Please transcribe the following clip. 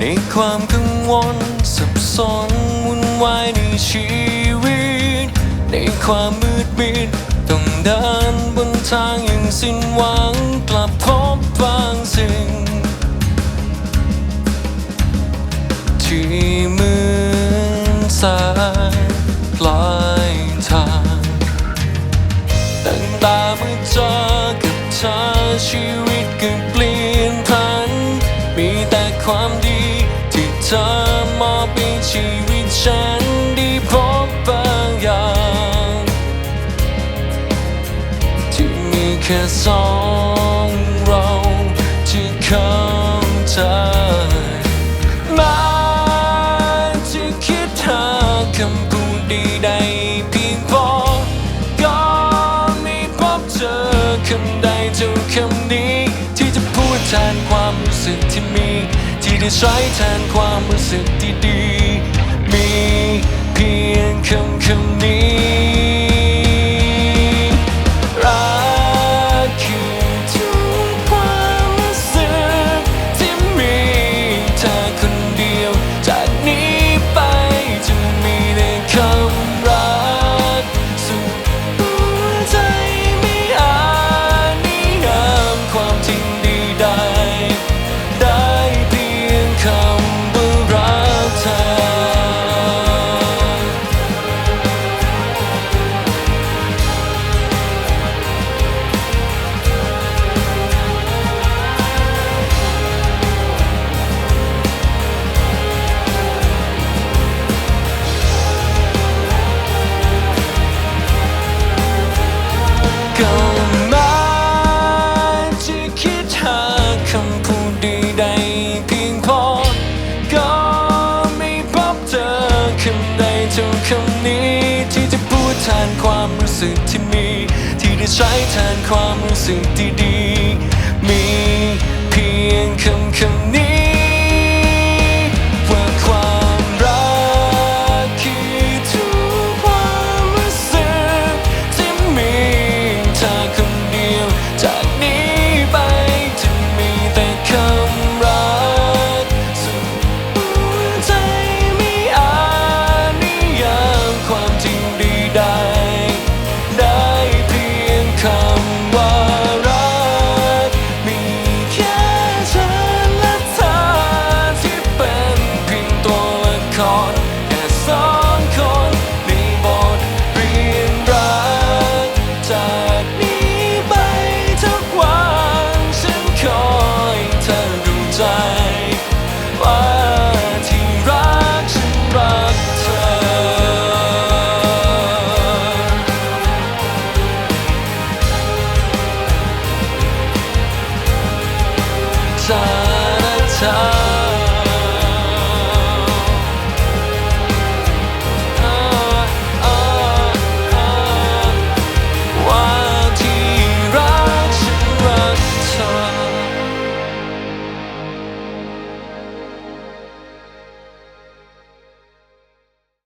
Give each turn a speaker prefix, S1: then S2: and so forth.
S1: ในความกังวลสับสนวุ่นวายในชีวิต ในความมืดมิดต้องเดินบนทางอย่างสิ้นหวังกลับพบบางสิ่ง ที่เหมือนสายปลายทางตั้งตาเมื่อเจอกับเธอชีวิต ธอมอบให้ชีวิตฉันได้พบบางอย่างที่มีแค่สองเราที่เข้าใจมันจะคิดหาคำพูดใดๆเพียงพอก็ไม่พบเจอคำใดเท่าคำนี้ ที่จะพูดแทนความรู้สึกที่มี ที่ได้ใช้แทนความรู้สึกที่ดีมีเพียงคำคำนี้ แทนความรู้สึกที่มี ที่ได้ใช้แทนความรู้สึกที่ดีมี Out of time.